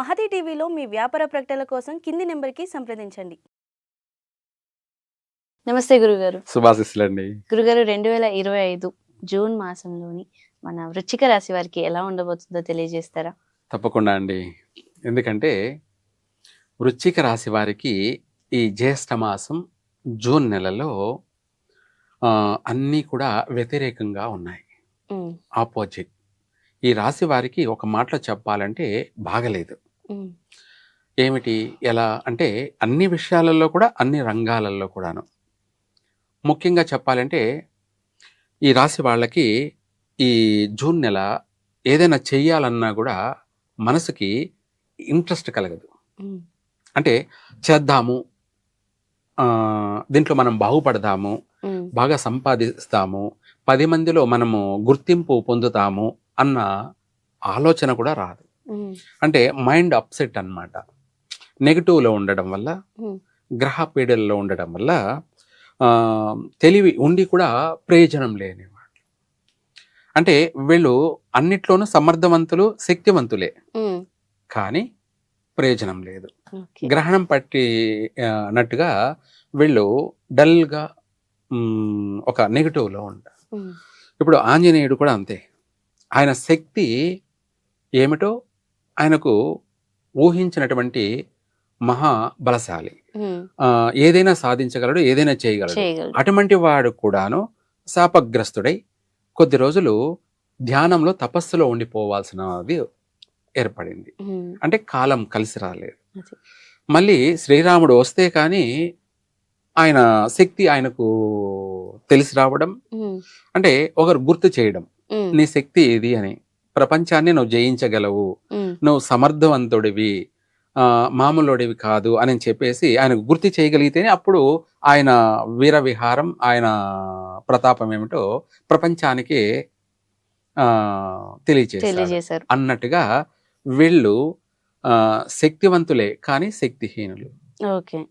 మహతి టీవీలో మీ వ్యాపార ప్రకటనల కోసం కింది నెంబర్కి సంప్రదించండి. నమస్తే గురుగారు. శుభాశిస్సులండి. గురుగారు రెండు వేల ఇరవై ఐదు జూన్ మాసంలోని మన వృచ్చిక రాశి వారికి ఎలా ఉండబోతుందో తెలియజేస్తారా? తప్పకుండా అండి. ఎందుకంటే వృశ్చిక రాశి వారికి ఈ జ్యేష్ఠ మాసం జూన్ నెలలో అన్నీ కూడా వ్యతిరేకంగా ఉన్నాయి. ఆపోజిట్. ఈ రాశి వారికి ఒక మాటలో చెప్పాలంటే బాగలేదు. ఏమిటి? ఎలా? అంటే అన్ని విషయాలలో కూడా అన్ని రంగాలలో కూడాను. ముఖ్యంగా చెప్పాలంటే ఈ రాశి వాళ్ళకి ఈ జూన్ నెల ఏదైనా చెయ్యాలన్నా కూడా మనసుకి ఇంట్రెస్ట్ కలగదు. అంటే చేద్దాము దీంట్లో మనం బాగుపడదాము బాగా సంపాదిస్తాము పది మందిలో మనము గుర్తింపు పొందుతాము అన్న ఆలోచన కూడా రాదు. అంటే మైండ్ అప్సెట్ అన్నమాట. నెగిటివ్లో ఉండడం వల్ల గ్రహ పీడల్లో ఉండడం వల్ల తెలివి ఉండి కూడా ప్రయోజనం లేని వాళ్ళు. అంటే వీళ్ళు అన్నిట్లోనూ సమర్థవంతులు శక్తివంతులే. కానీ ప్రయోజనం లేదు. గ్రహణం పట్టి అన్నట్టుగా వీళ్ళు డల్గా ఒక నెగిటివ్లో ఉంటారు. ఇప్పుడు ఆంజనేయుడు కూడా అంతే. ఆయన శక్తి ఏమిటో ఆయనకు ఊహించినటువంటి మహా బలశాలి ఏదైనా సాధించగలడు ఏదైనా చేయగలడు. అటువంటి వాడు కూడాను శాపగ్రస్తుడై కొద్ది రోజులు ధ్యానంలో తపస్సులో ఉండిపోవాల్సినది ఏర్పడింది. అంటే కాలం కలిసి రాలేదు. మళ్ళీ శ్రీరాముడు వస్తే కానీ ఆయన శక్తి ఆయనకు తెలిసి రావడం అంటే ఒకరు గుర్తు చేయడం నీ శక్తి ఇది అని. ప్రపంచాన్ని నువ్వు జయించగలవు. నువ్వు సమర్థవంతుడివి. ఆ, మామూలుడివి కాదు అని చెప్పేసి ఆయనకు గుర్తు చేయగలిగితేనే అప్పుడు ఆయన వీర విహారం ఆయన ప్రతాపం ఏమిటో ప్రపంచానికి తెలియజేశారు. అన్నట్టుగా వీళ్ళు ఆ, శక్తివంతులే కానీ శక్తిహీనులు. ఓకే.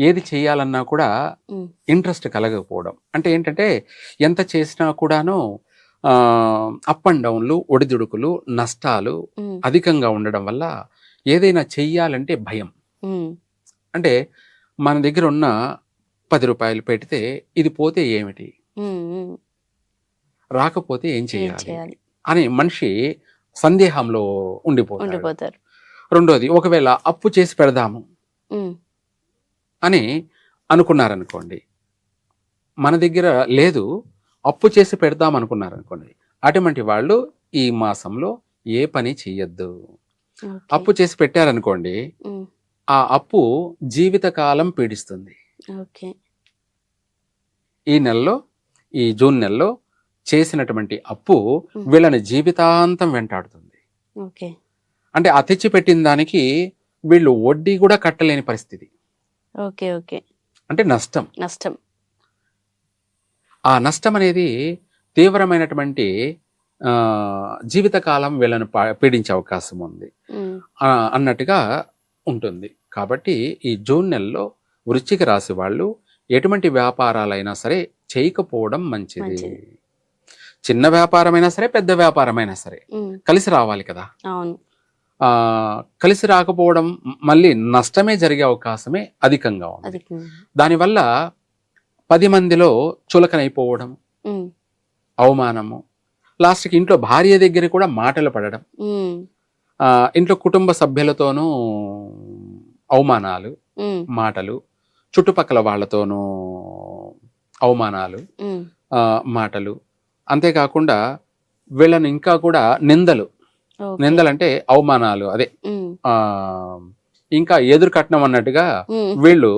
ఏది చేయాలన్నా కూడా ఇంట్రెస్ట్ కలగకపోవడం. అంటే ఏంటంటే ఎంత చేసినా కూడాను అప్ అండ్ డౌన్లు ఒడిదుడుకులు నష్టాలు అధికంగా ఉండడం వల్ల ఏదైనా చెయ్యాలంటే భయం. అంటే మన దగ్గర ఉన్న పది రూపాయలు పెడితే ఇది పోతే ఏమిటి? రాకపోతే ఏం చేయాలి? అని మనిషి సందేహంలో ఉండిపోతారు రెండోది ఒకవేళ అప్పు చేసి పెడదాము అని అనుకున్నారనుకోండి మన దగ్గర లేదు అప్పు చేసి పెడదాం అనుకున్నారనుకోండి అటువంటి వాళ్ళు ఈ మాసంలో ఏ పని చెయ్యొద్దు ఓకే. అప్పు చేసి పెట్టారనుకోండి ఆ అప్పు జీవితకాలం పీడిస్తుంది. ఈ నెలలో ఈ జూన్ నెలలో చేసినటువంటి అప్పు. వీళ్ళని జీవితాంతం వెంటాడుతుంది. ఓకే. అంటే ఆ తెచ్చి పెట్టిన దానికి వీళ్ళు వడ్డీ కూడా కట్టలేని పరిస్థితి. Okay okay. అంటే నష్టం. నష్టం. ఆ నష్టం అనేది తీవ్రమైనటువంటి ఆ, జీవితకాలం వీళ్ళని పీడించే అవకాశం ఉంది. అన్నట్టుగా ఉంటుంది. కాబట్టి ఈ జూన్ నెలలో వృశ్చిక రాశి వాళ్ళు ఎటువంటి వ్యాపారాలైనా సరే చేయకపోవడం మంచిది. చిన్న వ్యాపారమైనా సరే పెద్ద వ్యాపారమైనా సరే కలిసి రావాలి కదా. కలిసి రాకపోవడం మళ్ళీ నష్టమే జరిగే అవకాశమే అధికంగా ఉంది. దానివల్ల పది మందిలో చులకనైపోవడం అవమానము లాస్ట్కి ఇంట్లో భార్య దగ్గర కూడా మాటలు పడడం ఇంట్లో కుటుంబ సభ్యులతోనూ అవమానాలు మాటలు చుట్టుపక్కల వాళ్ళతోనూ అవమానాలు మాటలు. అంతేకాకుండా వీళ్ళని ఇంకా కూడా నిందలు. నిందలంటే అవమానాలు అదే. ఇంకా ఎదురు కట్నం అన్నట్టుగా వీళ్ళు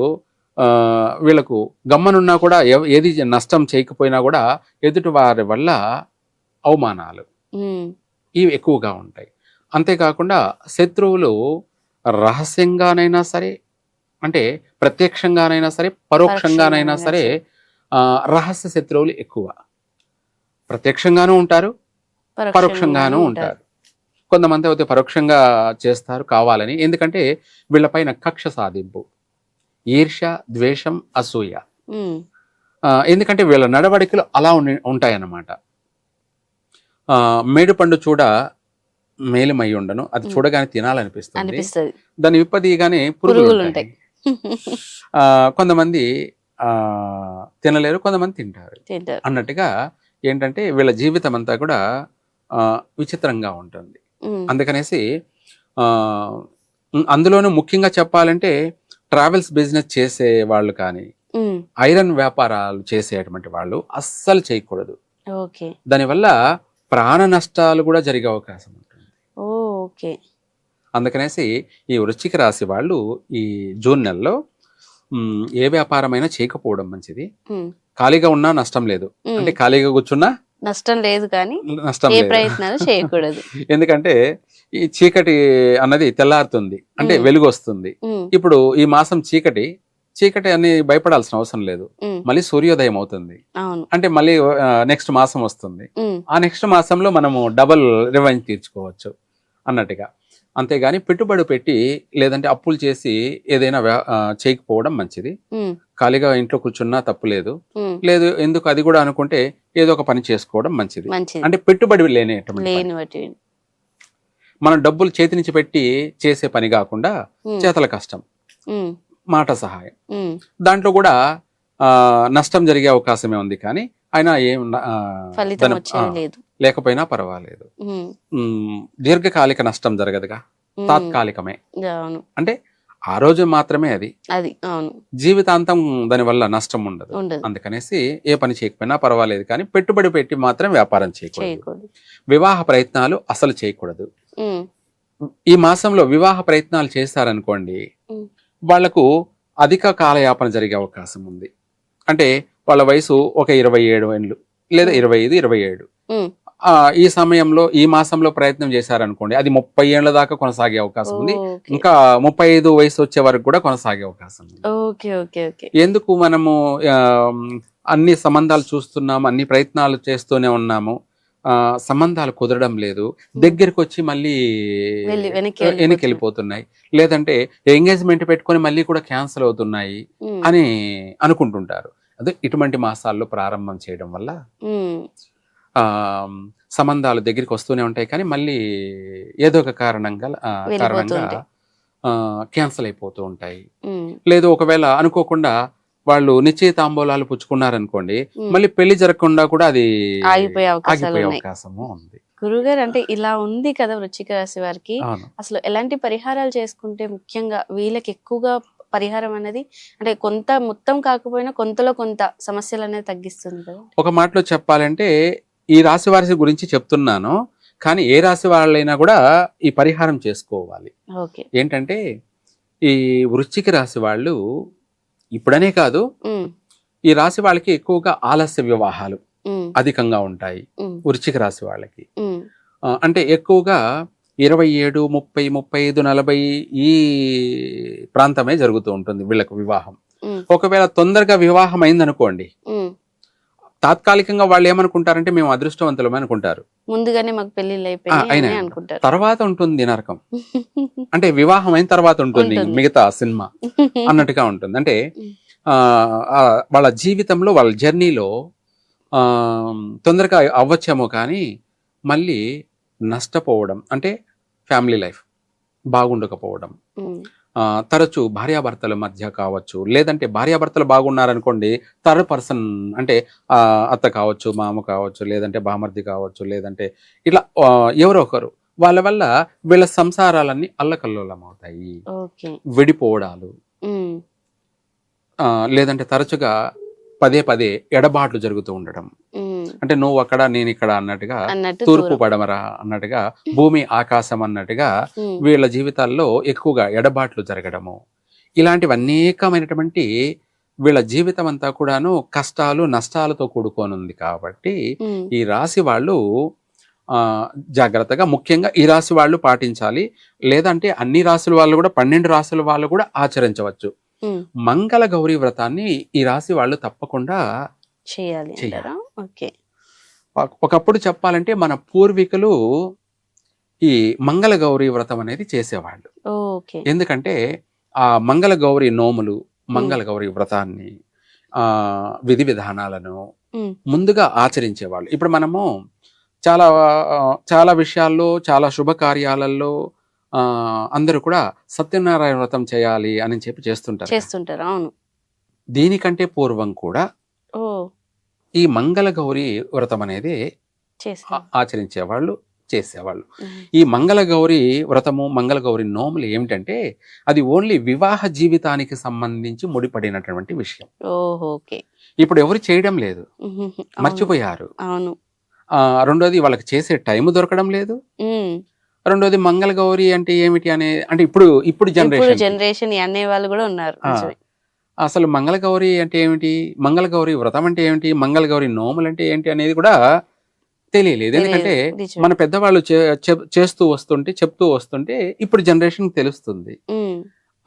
వీళ్ళకు గమ్మనున్నా కూడా ఏది నష్టం చేయకపోయినా కూడా ఎదుటి వారి వల్ల అవమానాలు ఇవి ఎక్కువగా ఉంటాయి. అంతేకాకుండా శత్రువులు రహస్యంగానైనా సరే అంటే ప్రత్యక్షంగానైనా సరే పరోక్షంగానైనా సరే రహస్య శత్రువులు ఎక్కువ. ప్రత్యక్షంగానూ ఉంటారు పరోక్షంగానూ ఉంటారు. కొంతమంది అయితే పరోక్షంగా చేస్తారు కావాలని ఎందుకంటే వీళ్ళపైన కక్ష సాధింపు. ఈర్ష్య ద్వేషం అసూయ. ఎందుకంటే వీళ్ళ నడవడికలు అలా ఉంటాయన్నమాట. ఆ, మేడుపండు చూడ మేలిమై ఉండను. అది. చూడగానే తినాలనిపిస్తుంది. దాన్ని విప్పదీయగానే పురుగులు ఉంటాయి. కొంతమంది ఆ, తినలేరు కొంతమంది తింటారు. అన్నట్టుగా ఏంటంటే వీళ్ళ జీవితం అంతా కూడా విచిత్రంగా ఉంటుంది. అందుకనేసి ఆ, అందులోనూ ముఖ్యంగా చెప్పాలంటే ట్రావెల్స్ బిజినెస్ చేసే వాళ్ళు కానీ ఐరన్ వ్యాపారాలు చేసేటువంటి వాళ్ళు అస్సలు చేయకూడదు. దానివల్ల ప్రాణ నష్టాలు కూడా జరిగే అవకాశం ఉంటుంది. ఓకే. అందుకనేసి ఈ వృశ్చిక రాశి వాళ్ళు ఈ జూన్ నెలలో ఏ వ్యాపారమైనా చేయకపోవడం మంచిది. ఖాళీగా ఉన్నా నష్టం లేదు. అంటే ఖాళీగా కూర్చున్నా నష్టం లేదు కానీ నష్టం ఏ ప్రయత్నాలు చేయకూడదు. ఎందుకంటే ఈ చీకటి అన్నది తెల్లారుతుంది అంటే. వెలుగు వస్తుంది. ఇప్పుడు ఈ మాసం చీకటి చీకటి అని భయపడాల్సిన అవసరం లేదు. మళ్ళీ సూర్యోదయం అవుతుంది. అంటే మళ్ళీ నెక్స్ట్ మాసం వస్తుంది. ఆ నెక్స్ట్ మాసంలో మనము డబల్ రివెంజ్ తీర్చుకోవచ్చు అన్నట్టుగా. అంతేగాని పెట్టుబడి పెట్టి లేదంటే అప్పులు చేసి ఏదైనా చేయకపోవడం మంచిది. ఖాళీగా ఇంట్లో కూర్చున్నా తప్పు లేదు. లేదు ఎందుకు అది కూడా అనుకుంటే ఏదో ఒక పని చేసుకోవడం మంచిది. అంటే పెట్టుబడి లేనేటువంటి మనం డబ్బులు చేతి నుంచి పెట్టి చేసే పని కాకుండా చేతల కష్టం. మాట సహాయం. దాంట్లో కూడా నష్టం జరిగే అవకాశమే ఉంది కానీ అయినా ఏం ఫలితం లేదు. లేకపోయినా పర్వాలేదు. దీర్ఘకాలిక నష్టం జరగదుగా. తాత్కాలికమే. అంటే ఆ రోజు మాత్రమే అది. అది అవును. జీవితాంతం దానివల్ల నష్టం ఉండదు. అందుకనేసి ఏ పని చేయకపోయినా పర్వాలేదు కానీ పెట్టుబడి పెట్టి మాత్రం వ్యాపారం చేయకూడదు. వివాహ ప్రయత్నాలు అసలు చేయకూడదు. ఈ మాసంలో వివాహ ప్రయత్నాలు చేశారనుకోండి ఉమ్, వాళ్ళకు అధిక కాలయాపన జరిగే అవకాశం ఉంది. అంటే వాళ్ళ వయసు ఒక ఇరవై ఏడు ఏళ్ళు లేదా ఇరవై ఐదు ఇరవై ఏడు. ఈ సమయంలో ఈ మాసంలో ప్రయత్నం చేశారనుకోండి అది ముప్పై ఏళ్ళ దాకా కొనసాగే అవకాశం ఉంది. ఇంకా ముప్పై ఐదు వయసు వచ్చే వరకు కూడా కొనసాగే అవకాశం ఉంది. ఎందుకు మనము అన్ని సంబంధాలు చూస్తున్నాము అన్ని ప్రయత్నాలు చేస్తూనే ఉన్నాము సంబంధాలు కుదరడం లేదు దగ్గరికి వచ్చి మళ్ళీ వెనక్కి వెళ్ళిపోతున్నాయి. లేదంటే ఎంగేజ్మెంట్ పెట్టుకొని మళ్ళీ కూడా క్యాన్సిల్ అవుతున్నాయి అని అనుకుంటుంటారు. అదే ఇటువంటి మాసాల్లో ప్రారంభం చేయడం వల్ల సంబంధాలు దగ్గరికి వస్తూనే ఉంటాయి కానీ మళ్ళీ ఏదో ఒక కారణంగా కారణంగా. క్యాన్సిల్ అయిపోతూ ఉంటాయి. లేదు ఒకవేళ అనుకోకుండా వాళ్ళు నిశ్చయితాంబూలాలు పుచ్చుకున్నారనుకోండి. మళ్ళీ పెళ్ళి జరగకుండా కూడా అది ఆగిపోయే అవకాశము ఉంది. గురుగారు అంటే ఇలా ఉంది కదా వృశ్చిక రాశి వారికి. అసలు ఎలాంటి పరిహారాలు చేసుకుంటే ముఖ్యంగా వీళ్ళకి ఎక్కువగా పరిహారం అనేది అంటే కొంత మొత్తం కాకపోయినా కొంతలో కొంత సమస్యలు అనేది తగ్గిస్తుంది ఒక మాటలో చెప్పాలంటే ఈ రాశి వారి గురించి చెప్తున్నాను. కానీ ఏ రాశి వాళ్ళైనా కూడా ఈ పరిహారం చేసుకోవాలి. ఏంటంటే ఈ వృశ్చిక రాశి వాళ్ళు ఇప్పుడనే కాదు ఈ రాశి వాళ్ళకి ఎక్కువగా ఆలస్య వివాహాలు అధికంగా ఉంటాయి వృశ్చిక రాశి వాళ్ళకి. అంటే ఎక్కువగా ఇరవై ఏడు ముప్పై ముప్పై ఐదు నలభై ఈ ప్రాంతమే జరుగుతూ ఉంటుంది వీళ్ళకు వివాహం. ఒకవేళ తొందరగా వివాహం అయిందనుకోండి. తాత్కాలికంగా వాళ్ళు ఏమనుకుంటారంటే మేము అదృష్టవంతులం అనుకుంటారు. ముందుగానే మాకు పెళ్ళిళ్ళు అనుకుంటారు. తర్వాత ఉంటుంది నరకం. అంటే వివాహం అయిన తర్వాత ఉంటుంది. మిగతా సినిమా అన్నట్టుగా ఉంటుంది. అంటే వాళ్ళ జీవితంలో వాళ్ళ జర్నీలో ఆ, తొందరగా అవ్వచ్చేమో కానీ మళ్ళీ నష్టపోవడం. అంటే ఫ్యామిలీ లైఫ్ బాగుండకపోవడం. తరచు భార్యాభర్తల మధ్య కావచ్చు లేదంటే భార్యాభర్తలు బాగున్నారనుకోండి థర్డ్ పర్సన్ అంటే అత్త కావచ్చు మామ కావచ్చు లేదంటే బామర్ది కావచ్చు లేదంటే ఇట్లా ఎవరో ఒకరు వాళ్ళ వల్ల వీళ్ళ సంసారాలన్నీ అల్లకల్లోలం అవుతాయి విడిపోవడాలు. లేదంటే తరచుగా పదే పదే ఎడబాట్లు జరుగుతూ ఉండడం. అంటే నువ్వు అక్కడ నేను ఇక్కడ అన్నట్టుగా అన్నట్టు తూర్పు. పడమర అన్నట్టుగా భూమి ఆకాశం అన్నట్టుగా ఉమ్, వీళ్ళ జీవితాల్లో ఎక్కువగా ఎడబాట్లు జరగడము. ఇలాంటివి అనేకమైనటువంటి వీళ్ళ జీవితం అంతా కూడాను కష్టాలు నష్టాలతో కూడుకోనుంది కాబట్టి ఉమ్, ఈ రాశి వాళ్ళు ఆ, జాగ్రత్తగా ముఖ్యంగా ఈ రాశి వాళ్ళు పాటించాలి. లేదంటే అన్ని రాశుల వాళ్ళు కూడా పన్నెండు రాశుల వాళ్ళు కూడా ఆచరించవచ్చు. మంగళ గౌరీ వ్రతాన్ని ఈ రాశి వాళ్ళు తప్పకుండా చేయాలి ఓకే. ఒక- ఒకప్పుడు చెప్పాలంటే మన పూర్వీకులు ఈ మంగళ గౌరీ వ్రతం అనేది చేసేవాళ్ళు. ఓకే. ఎందుకంటే ఆ మంగళ గౌరి నోములు మంగళ గౌరి వ్రతాన్ని ఆ విధి విధానాలను ముందుగా ఆచరించేవాళ్ళు. ఇప్పుడు మనము చాలా చాలా విషయాల్లో చాలా శుభకార్యాలలో ఆ, అందరూ కూడా సత్యనారాయణ వ్రతం చేయాలి అని చెప్పి చేస్తుంటారు చేస్తుంటారు అవును. దీనికంటే పూర్వం కూడా ఈ మంగళ గౌరి వ్రతం అనేది ఆచరించేవాళ్ళు చేసేవాళ్ళు. ఈ మంగళ గౌరి వ్రతము మంగళ గౌరి నోములు ఏమిటంటే అది ఓన్లీ వివాహ జీవితానికి సంబంధించి ముడిపడినటువంటి విషయం. ఇప్పుడు ఎవరు చేయడం లేదు. మర్చిపోయారు. అవును. ఆ, రెండోది వాళ్ళకి చేసే టైం దొరకడం లేదు. రెండోది మంగళ గౌరి అంటే ఏమిటి అనే అంటే ఇప్పుడు ఇప్పుడు జనరేషన్. జనరేషన్ అనే వాళ్ళు కూడా ఉన్నారు. అసలు మంగళ గౌరి అంటే ఏమిటి? మంగళ గౌరి వ్రతం అంటే ఏమిటి? మంగళ గౌరి నోములు అంటే ఏంటి అనేది కూడా తెలియలేదు. ఎందుకంటే. మన పెద్దవాళ్ళు చేస్తూ వస్తుంటే చెప్తూ వస్తుంటే ఇప్పుడు జనరేషన్ తెలుస్తుంది.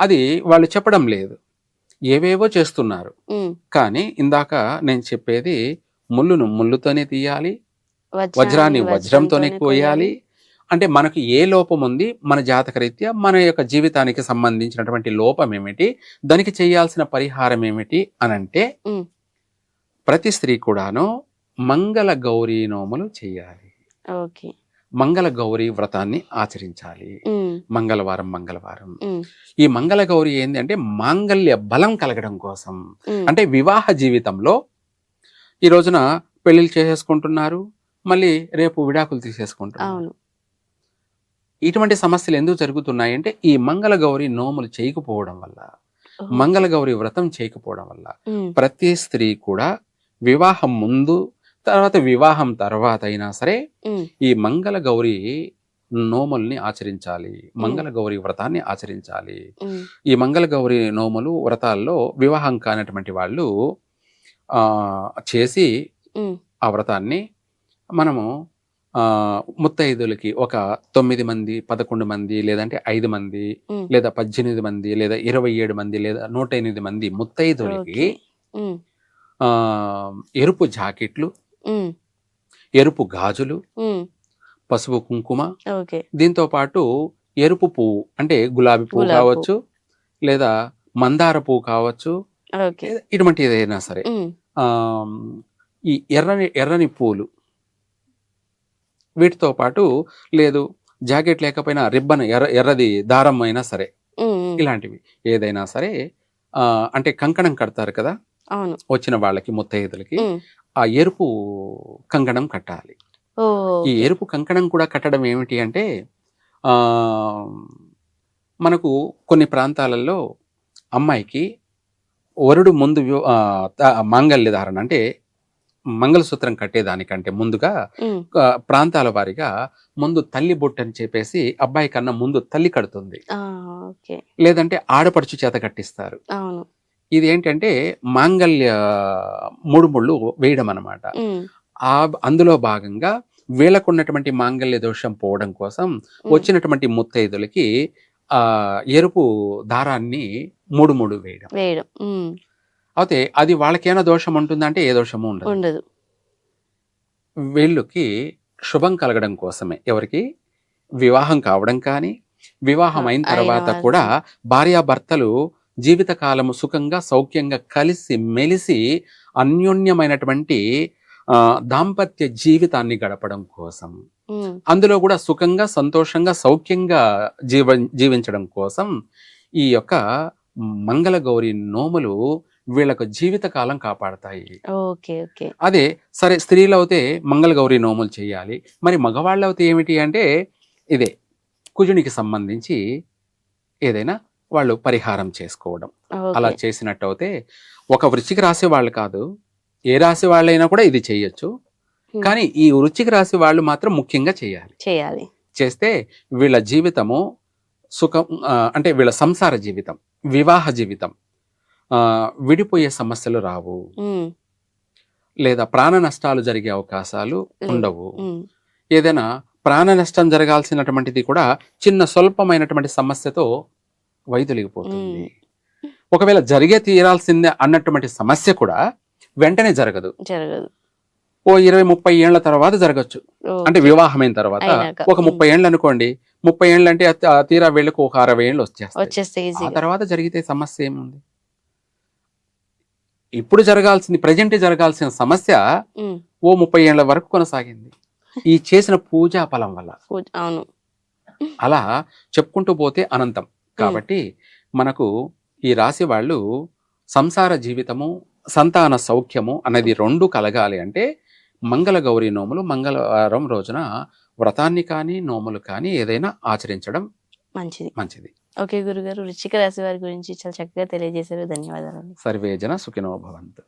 అది వాళ్ళు చెప్పడం లేదు. ఏవేవో చేస్తున్నారు. కానీ ఇందాక నేను చెప్పేది ముళ్ళును ముళ్ళుతోనే తీయాలి వజ్రాన్ని వజ్రంతోనే కోయాలి. అంటే మనకు ఏ లోపం ఉంది? మన జాతక రీత్యా మన యొక్క జీవితానికి సంబంధించినటువంటి లోపం ఏమిటి? దానికి చేయాల్సిన పరిహారం ఏమిటి? అని అంటే. ప్రతి స్త్రీ కూడాను మంగళ గౌరీ నోములు చేయాలి. ఓకే. మంగళ గౌరీ వ్రతాన్ని ఆచరించాలి. మంగళవారం మంగళవారం. ఈ మంగళ గౌరి ఏంది అంటే మాంగళ్య బలం కలగడం కోసం. అంటే వివాహ జీవితంలో ఈ రోజున పెళ్ళిళ్ళు చేసేసుకుంటున్నారు. మళ్ళీ రేపు విడాకులు తీసేసుకుంటున్నారు. ఇటువంటి సమస్యలు ఎందుకు జరుగుతున్నాయి అంటే ఈ మంగళ గౌరి నోములు చేయకపోవడం వల్ల ఓహో. మంగళ గౌరి వ్రతం చేయకపోవడం వల్ల. ప్రతి స్త్రీ కూడా వివాహం ముందు తర్వాత వివాహం తర్వాత అయినా సరే. ఈ మంగళ గౌరి నోముల్ని ఆచరించాలి మంగళ గౌరి వ్రతాన్ని ఆచరించాలి. ఈ మంగళ గౌరి నోములు వ్రతాల్లో వివాహం కానటువంటి వాళ్ళు ఆ చేసి. ఆ వ్రతాన్ని మనము ముత్తైదులకి ఒక తొమ్మిది మంది పదకొండు మంది లేదంటే ఐదు మంది. లేదా పద్దెనిమిది మంది లేదా ఇరవై ఏడు మంది లేదా నూట ఎనిమిది మంది ముత్తైదులకి. ఆ ఎరుపు జాకెట్లు. ఎరుపు గాజులు. పసుపు కుంకుమ దీంతో పాటు ఎరుపు పువ్వు అంటే గులాబీ పువ్వు కావచ్చు లేదా మందార పువ్వు కావచ్చు ఇటువంటి ఏదైనా సరే ఈ ఎర్రని ఎర్రని పూలు వీటితో పాటు లేదు జాకెట్ లేకపోయినా రిబ్బన్ ఎర్ర ఎర్రది దారం అయినా సరే. ఇలాంటివి ఏదైనా సరే అంటే కంకణం కడతారు కదా వచ్చిన వాళ్ళకి ముత్తైదులకి. ఆ ఎరుపు కంకణం కట్టాలి ఈ ఎరుపు కంకణం కూడా కట్టడం ఏమిటి అంటే ఆ మనకు కొన్ని ప్రాంతాలలో అమ్మాయికి వరుడు ముందు మాంగల్య ధారణ అంటే మంగళసూత్రం కట్టేదానికంటే ముందుగా ప్రాంతాల వారిగా ముందు తల్లి బొట్టు అని చెప్పేసి అబ్బాయి కన్నా ముందు తల్లి కడుతుంది. లేదంటే ఆడపడుచు చేత కట్టిస్తారు. ఇది ఏంటంటే మాంగల్య మూడు ముళ్ళు వేయడం అన్నమాట ఉమ్. ఆ అందులో భాగంగా వీళ్ళకున్నటువంటి మాంగల్య దోషం పోవడం కోసం. వచ్చినటువంటి ముత్తైదులకి ఆ ఎరుపు దారాన్ని మూడు మూడు వేయడం. వేయడం. అయితే అది వాళ్ళకేమైనా దోషం ఉంటుందంటే ఏ దోషము ఉండదు. ఉండదు. వీళ్ళకి శుభం కలగడం కోసమే. ఎవరికి? వివాహం కావడం కానీ వివాహం అయిన తర్వాత వాళ్ళకి. కూడా భార్యాభర్తలు జీవితకాలము సుఖంగా సౌఖ్యంగా కలిసి మెలిసి అన్యోన్యమైనటువంటి దాంపత్య జీవితాన్ని గడపడం కోసం. అందులో కూడా సుఖంగా సంతోషంగా సౌఖ్యంగా జీవ జీవించడం కోసం ఈ యొక్క మంగళ గౌరి నోములు వీళ్ళకు జీవితకాలం కాపాడతాయి. Okay okay. అదే సరే స్త్రీలు అయితే మంగళ గౌరి నోములు చేయాలి. మరి మగవాళ్ళు అయితే ఏమిటి అంటే ఇదే కుజునికి సంబంధించి ఏదైనా వాళ్ళు పరిహారం చేసుకోవడం. అలా చేసినట్టు అయితే ఒక వృచ్చికి రాసే వాళ్ళు కాదు ఏ రాశి వాళ్ళైనా కూడా ఇది చేయొచ్చు. కానీ ఈ వృచ్చికి రాశి వాళ్ళు మాత్రం ముఖ్యంగా చేయాలి. చేయాలి. చేస్తే వీళ్ళ జీవితము సుఖం అంటే వీళ్ళ సంసార జీవితం వివాహ జీవితం విడిపోయే సమస్యలు రావు. లేదా ప్రాణ నష్టాలు జరిగే అవకాశాలు. ఉండవు. ఏదైనా ప్రాణ నష్టం జరగాల్సినటువంటిది కూడా చిన్న స్వల్పమైనటువంటి సమస్యతో వైదొలిగిపోతుంది ఒకవేళ జరిగే తీరాల్సిందే అన్నటువంటి సమస్య కూడా వెంటనే జరగదు జరగదు ఓ ఇరవై ముప్పై ఏళ్ళ తర్వాత జరగచ్చు. అంటే వివాహమైన తర్వాత. ఒక ముప్పై ఏళ్ళు అనుకోండి ముప్పై ఏళ్ళు అంటే తీరా వీళ్ళకు ఒక అరవై ఏళ్ళు వచ్చేస్తాయి ఆ తర్వాత జరిగితే సమస్య ఏముంది ఇప్పుడు జరగాల్సింది ప్రజెంట్ జరగాల్సిన సమస్య. ఓ ముప్పై ఏళ్ళ వరకు కొనసాగింది. ఈ చేసిన పూజా ఫలం వల్ల. అవును. అలా చెప్పుకుంటూ పోతే అనంతం. కాబట్టి మనకు ఈ రాశి వాళ్ళు సంసార జీవితము సంతాన సౌఖ్యము అనేది రెండు కలగాలి అంటే మంగళ గౌరి నోములు మంగళవారం రోజున వ్రతాన్ని కానీ నోములు కానీ ఏదైనా ఆచరించడం మంచిది. మంచిది. ఓకే గురుగారు వృశ్చిక రాశి వారి గురించి చాలా చక్కగా తెలియజేశారు. ధన్యవాదాలు సర్వేజన సుఖినో భవంతు.